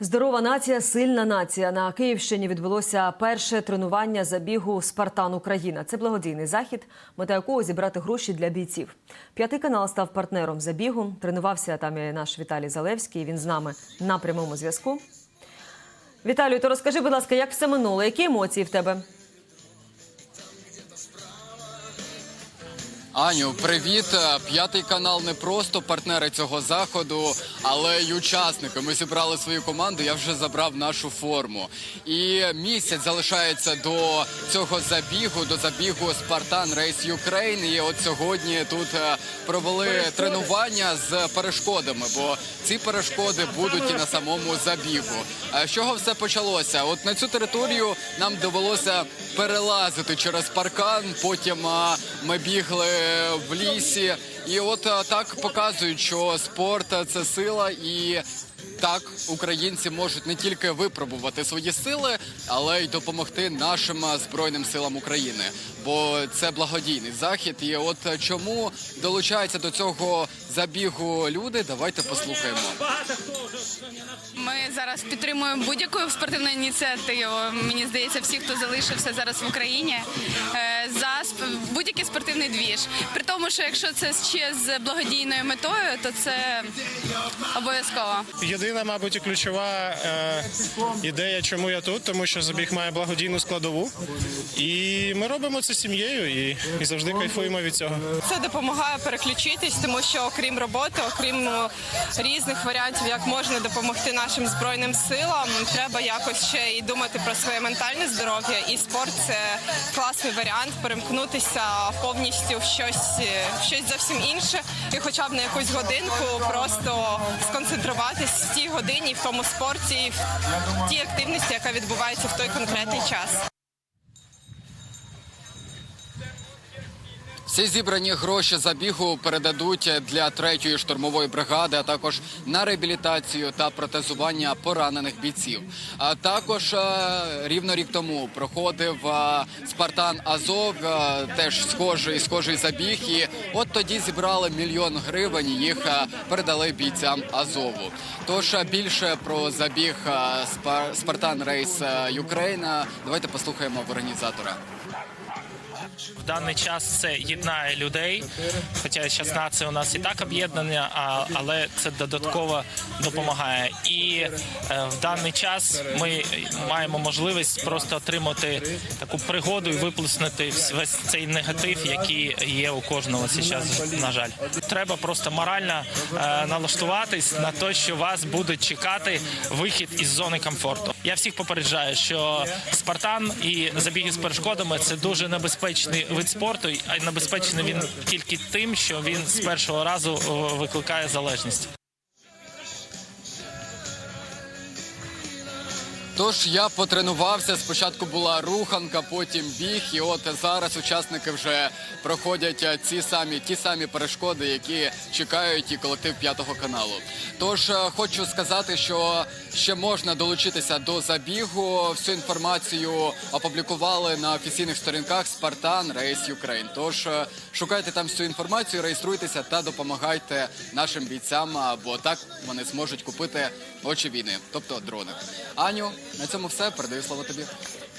Здорова нація, сильна нація. На Київщині відбулося перше тренування забігу Спартан Україна. Це благодійний захід, мета якого зібрати гроші для бійців. П'ятий канал став партнером забігу. Тренувався там і наш Віталій Залевський. Він з нами на прямому зв'язку. Віталію, то розкажи, будь ласка, як все минуло? Які емоції в тебе? Аню, привіт! П'ятий канал не просто партнери цього заходу, але й учасники. Ми зібрали свою команду. Я вже забрав нашу форму. І місяць залишається до цього забігу, до забігу Спартан Рейс Юкрейн. І от сьогодні тут е, провели тренування з перешкодами, бо ці перешкоди будуть і на самому забігу. А з чого все почалося? От на цю територію нам довелося перелазити через паркан. Потім ми бігли в лісі, і от так показують, що спорт це сила і. Так, українці можуть не тільки випробувати свої сили, але й допомогти нашим збройним силам України. Бо це благодійний захід. І от чому долучаються до цього забігу люди? Давайте послухаємо. Ми зараз підтримуємо будь-яку спортивну ініціативу. Мені здається, всі, хто залишився зараз в Україні, е, за сп- будь-який спортивний двіж. При тому, що якщо це ще з благодійною метою, то це обов'язково. Єдина, мабуть, ключова е, ідея, чому я тут, тому що забіг має благодійну складову. І ми робимо це сім'єю і, і завжди кайфуємо від цього. Це допомагає переключитись, тому що окрім роботи, окрім ну, різних варіантів, як можна допомогти нашим збройним силам, треба якось ще і думати про своє ментальне здоров'я. І спорт це класний варіант перемкнутися повністю в щось, е, в щось зовсім інше, і хоча б на якусь годинку просто сконцентруватись тій годині, в тому спорті, в тій активності, яка відбувається в той конкретний час. Всі зібрані гроші забігу передадуть для третьої штурмової бригади, а також на реабілітацію та протезування поранених бійців. А також е, рівно рік тому проходив е, Спартан Азов, е, теж схожий схожий забіг. І от тоді зібрали мільйон гривень. Їх передали бійцям Азову. Тож більше про забіг Спар- Спартан Рейс Юкрейна. Давайте послухаємо в організатора. В даний час це єднає людей. Хоча зараз нація у нас і так об'єднання, але це додатково допомагає. І е, в даний час ми маємо можливість просто отримати таку пригоду і виплеснути весь цей негатив, який є у кожного зараз, на жаль. Треба просто морально е, налаштуватись на те, що вас буде чекати вихід із зони комфорту. Я всіх попереджаю, що Спартан і забіги з перешкодами це дуже небезпечний вид спорту, а небезпечний він тільки тим, що він з першого разу викликає залежність. Тож я потренувався. Спочатку була руханка, потім біг, і от зараз учасники вже проходять е, ці самі ті самі перешкоди, які чекають і колектив п'ятого каналу. Тож е, хочу сказати, що ще можна долучитися до забігу. Всю інформацію опублікували на офіційних сторінках Спартан Рейс Юкрейн. Тож е, шукайте там всю інформацію, реєструйтеся та допомагайте нашим бійцям, бо так вони зможуть купити очі війни, тобто дрони. Аню, на цьому все. Передаю слово тобі.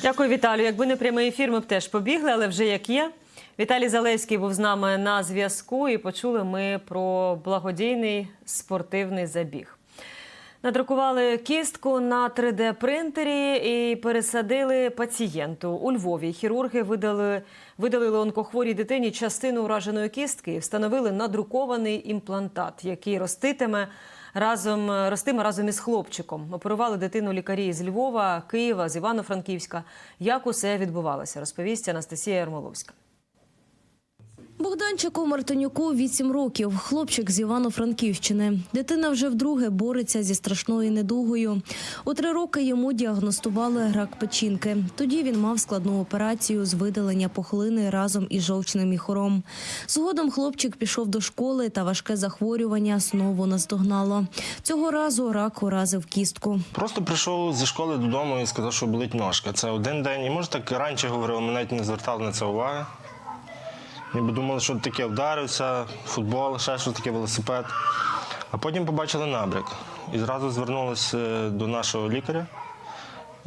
Дякую, Віталію. Якби не прямий ефір, ми б теж побігли, але вже як є. Віталій Залевський був з нами на зв'язку, і почули ми про благодійний спортивний забіг. Надрукували кістку на 3D-принтері і пересадили пацієнту. У Львові хірурги видали, видалили онкохворій дитині частину ураженої кістки і встановили надрукований імплантат, який роститиме разом, ростиме разом із хлопчиком. Оперували дитину лікарі з Львова, Києва, з Івано-Франківська. Як усе відбувалося, розповість Анастасія Ярмоловська. Богданчику Мартинюку 8 років. Хлопчик з Івано-Франківщини. Дитина вже вдруге бореться зі страшною недугою. У три роки йому діагностували рак печінки. Тоді він мав складну операцію з видалення пухлини разом із жовчним міхором. Згодом хлопчик пішов до школи, та важке захворювання знову наздогнало. Цього разу рак уразив кістку. Просто прийшов зі школи додому і сказав, що болить ножка. Це один день. І може так раніше говорили, ми навіть не звертали на це уваги. Ніби думали, що таке вдарився, футбол, ще щось таке велосипед. А потім побачили набряк. і зразу звернулися до нашого лікаря.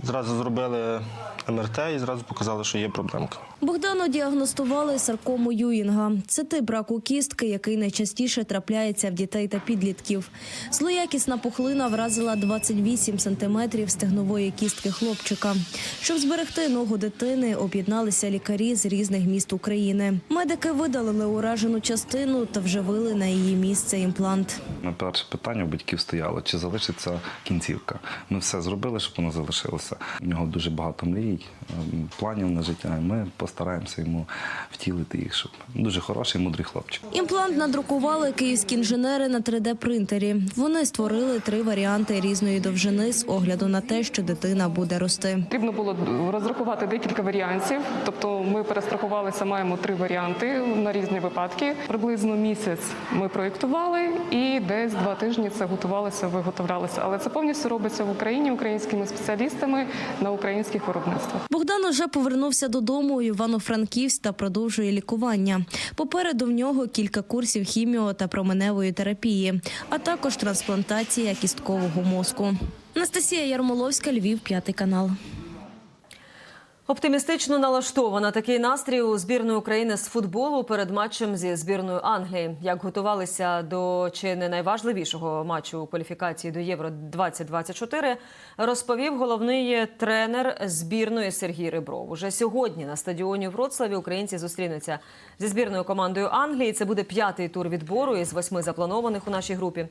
Зразу зробили МРТ і зразу показали, що є проблемка. Богдану діагностували саркому Юїнга. Це тип раку кістки, який найчастіше трапляється в дітей та підлітків. Злоякісна пухлина вразила 28 сантиметрів стегнової кістки хлопчика. Щоб зберегти ногу дитини, об'єдналися лікарі з різних міст України. Медики видалили уражену частину та вживили на її місце імплант. На перше питання у батьків стояло, чи залишиться кінцівка. Ми все зробили, щоб воно залишилося. У нього дуже багато мрій, ем, планів на життя. Ми постараємося йому втілити їх, щоб дуже хороший, мудрий хлопчик. Імплант надрукували київські інженери на 3D-принтері. Вони створили три варіанти різної довжини з огляду на те, що дитина буде рости. Потрібно було розрахувати декілька варіантів. Тобто ми перестрахувалися, маємо три варіанти на різні випадки. Приблизно місяць ми проєктували і десь два тижні це готувалося, виготовлялося. Але це повністю робиться в Україні українськими спеціалістами на українських виробництвах. Богдан уже повернувся додому у Івано-Франківськ та продовжує лікування. Попереду в нього кілька курсів хіміо та променевої терапії, а також трансплантація кісткового мозку. Анастасія Ярмоловська, Львів, п'ятий канал. Оптимістично налаштована такий настрій у збірної України з футболу перед матчем зі збірною Англії. Як готувалися до чи не найважливішого матчу у кваліфікації до Євро 2024 розповів головний тренер збірної Сергій Рибров. Уже сьогодні на стадіоні в Вроцлаві українці зустрінуться зі збірною командою Англії. Це буде п'ятий тур відбору із восьми запланованих у нашій групі.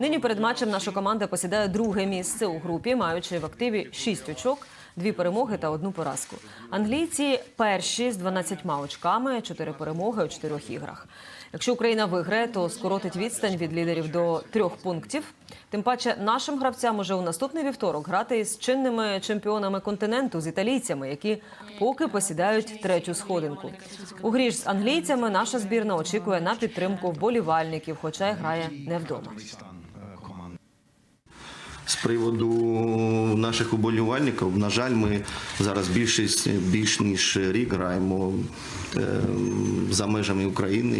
Нині перед матчем наша команда посідає друге місце у групі, маючи в активі шість очок. Дві перемоги та одну поразку. Англійці перші з 12 очками, чотири перемоги у чотирьох іграх. Якщо Україна виграє, то скоротить відстань від лідерів до трьох пунктів. Тим паче, нашим гравцям уже у наступний вівторок грати із чинними чемпіонами континенту з італійцями, які поки посідають третю сходинку. У грі ж з англійцями наша збірна очікує на підтримку вболівальників, хоча й грає не вдома. З приводу наших уболівальників, на жаль, ми зараз більшість більш ніж рік граємо е, за межами України.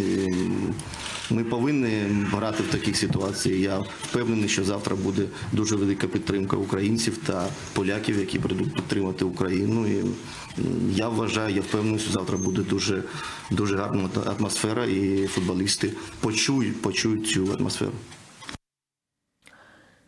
Ми повинні грати в таких ситуаціях. Я впевнений, що завтра буде дуже велика підтримка українців та поляків, які прийдуть підтримати Україну. І я вважаю, я впевнений, що завтра буде дуже, дуже гарна атмосфера, і футболісти почують, почують цю атмосферу.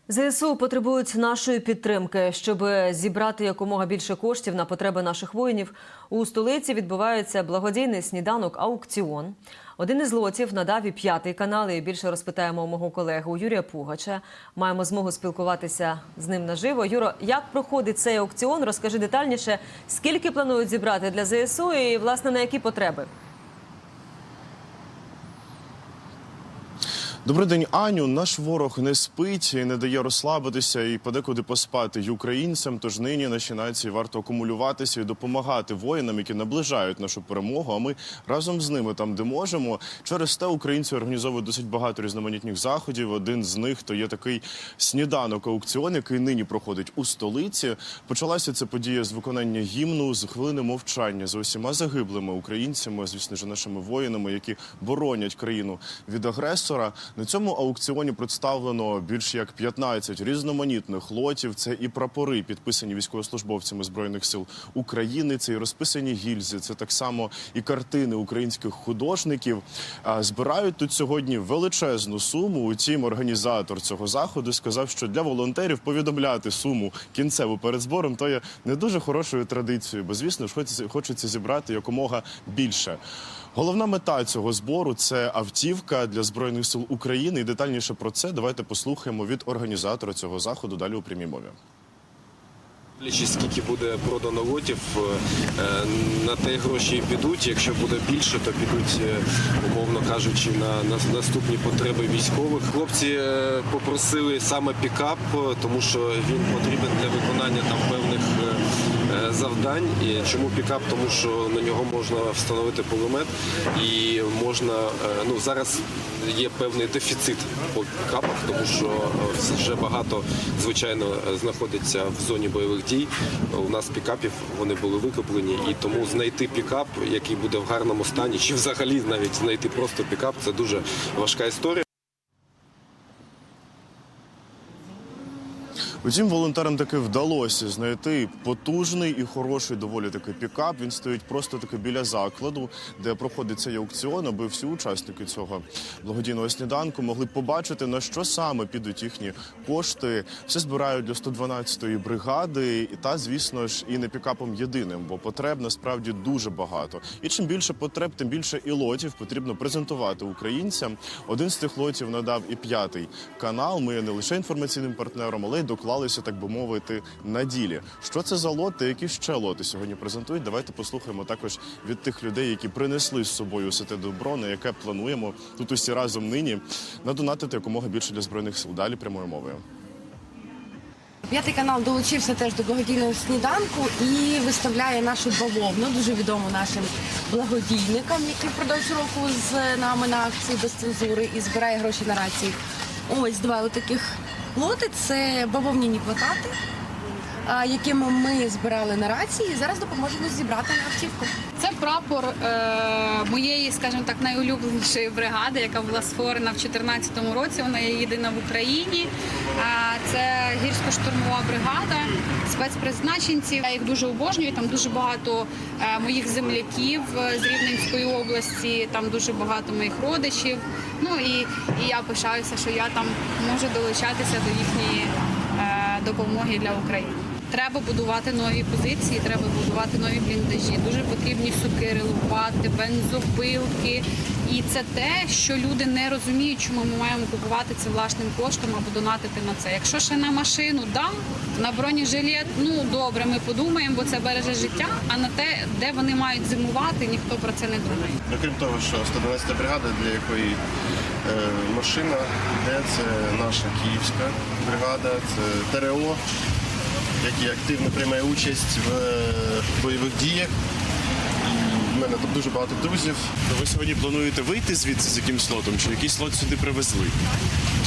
ЗСУ потребують нашої підтримки, щоб зібрати якомога більше коштів на потреби наших воїнів. У столиці відбувається благодійний сніданок аукціон. Один із лотів надав і п'ятий канал. І більше розпитаємо у мого колегу Юрія Пугача. Маємо змогу спілкуватися з ним наживо. Юро, як проходить цей аукціон? Розкажи детальніше, скільки планують зібрати для ЗСУ і власне на які потреби? Добрий день, Аню. Наш ворог не спить і не дає розслабитися і подекуди поспати й українцям. Тож нині нашій нації варто акумулюватися і допомагати воїнам, які наближають нашу перемогу. А ми разом з ними там, де можемо. Через те українці організовують досить багато різноманітних заходів. Один з них то є такий сніданок аукціон, який нині проходить у столиці. Почалася ця подія з виконання гімну, з хвилини мовчання за усіма загиблими українцями, звісно ж, нашими воїнами, які боронять країну від агресора. На цьому аукціоні представлено більш як 15 різноманітних лотів. Це і прапори, підписані військовослужбовцями збройних сил України. Це і розписані гільзи. Це так само і картини українських художників. Збирають тут сьогодні величезну суму. Утім, організатор цього заходу сказав, що для волонтерів повідомляти суму кінцеву перед збором то є не дуже хорошою традицією, бо звісно ж хочеться, хочеться зібрати якомога більше. Головна мета цього збору це автівка для збройних сил України. І детальніше про це давайте послухаємо від організатора цього заходу далі у прямій мові. Скільки буде продано лотів, е, на те гроші підуть. Якщо буде більше, то підуть, е, умовно кажучи, на, на наступні потреби військових. Хлопці е, попросили саме пікап, тому що він потрібен для виконання там певних завдань. І чому пікап? Тому що на нього можна встановити кулемет і можна е, ну зараз є певний дефіцит по пікапах, тому що е, вже багато звичайно е, знаходиться в зоні бойових дій. У нас пікапів вони були викуплені, і тому знайти пікап, який буде в гарному стані, чи взагалі навіть знайти просто пікап, це дуже важка історія. Утім, волонтерам таки вдалося знайти потужний і хороший доволі такий пікап. Він стоїть просто таки біля закладу, де проходить цей аукціон, аби всі учасники цього благодійного сніданку могли побачити, на що саме підуть їхні кошти. Все збирають для 112-ї бригади, та, звісно ж, і не пікапом єдиним, бо потреб насправді дуже багато. І чим більше потреб, тим більше і лотів потрібно презентувати українцям. Один з цих лотів надав і п'ятий канал. Ми не лише інформаційним партнером, але й доклалися, так би мовити, на ділі. Що це за лот та які ще лоти сьогодні презентують? Давайте послухаємо також від тих людей, які принесли з собою все те добро, на яке плануємо тут усі разом нині надонатити якомога більше для збройних сил. Далі прямою мовою. П'ятий канал долучився теж до благодійного сніданку і виставляє нашу бавовну, дуже відому нашим благодійникам, які впродовж року з нами на акції без цензури і збирає гроші на рації. Ось два таких лоти це бавовняні плакати, якими ми збирали на рації і зараз допоможемо зібрати на автівку. Це прапор е, моєї, скажімо так, найулюбленішої бригади, яка була створена в 2014 році. Вона є єдина в Україні. А це гірсько-штурмова бригада спецпризначенців. Я їх дуже обожнюю. Там дуже багато е, моїх земляків е, з Рівненської області. Там дуже багато моїх родичів. Ну і, і я пишаюся, що я там можу долучатися до їхньої е, допомоги для України. Треба будувати нові позиції, треба будувати нові бліндажі. Дуже потрібні сокири, лопати, бензопилки. І це те, що люди не розуміють, чому ми маємо купувати це власним коштом або донатити на це. Якщо ще на машину да, на бронежилет, ну добре, ми подумаємо, бо це береже життя. А на те, де вони мають зимувати, ніхто про це не думає. Окрім того, що 112 бригада, для якої е, машина йде, це наша київська бригада, це ТРО, який активно приймає участь в е, бойових діях. Мене тут дуже багато друзів. То ви сьогодні плануєте вийти звідси з якимсь лотом, чи якийсь лот сюди привезли?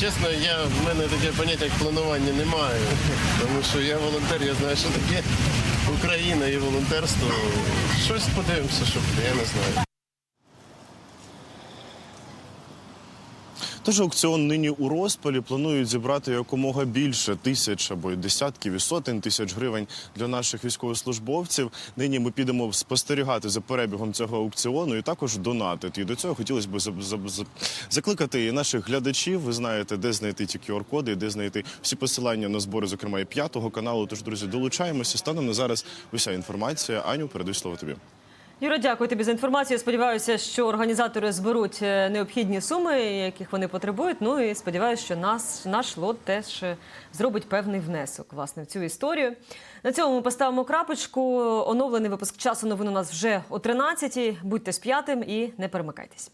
Чесно, я, в мене таке поняття як планування немає, тому що я волонтер, я знаю, що таке Україна і волонтерство. Щось подивимося, що я не знаю. Тож аукціон нині у розпалі планують зібрати якомога більше тисяч або десятків і сотень тисяч гривень для наших військовослужбовців. Нині ми підемо спостерігати за перебігом цього аукціону і також донатити. І до цього хотілося б за- за- за- закликати і наших глядачів. Ви знаєте, де знайти ті QR-коди, де знайти всі посилання на збори, зокрема і п'ятого каналу. Тож, друзі, долучаємося. Станом на зараз уся інформація. Аню, передаю слово тобі. Юра, дякую тобі за інформацію. Сподіваюся, що організатори зберуть е, необхідні суми, яких вони потребують. Ну і сподіваюся, що нас наш лот теж е, зробить певний внесок власне в цю історію. На цьому ми поставимо крапочку. Оновлений випуск часу новин у нас вже о 13-й. Будьте з п'ятим і не перемикайтесь.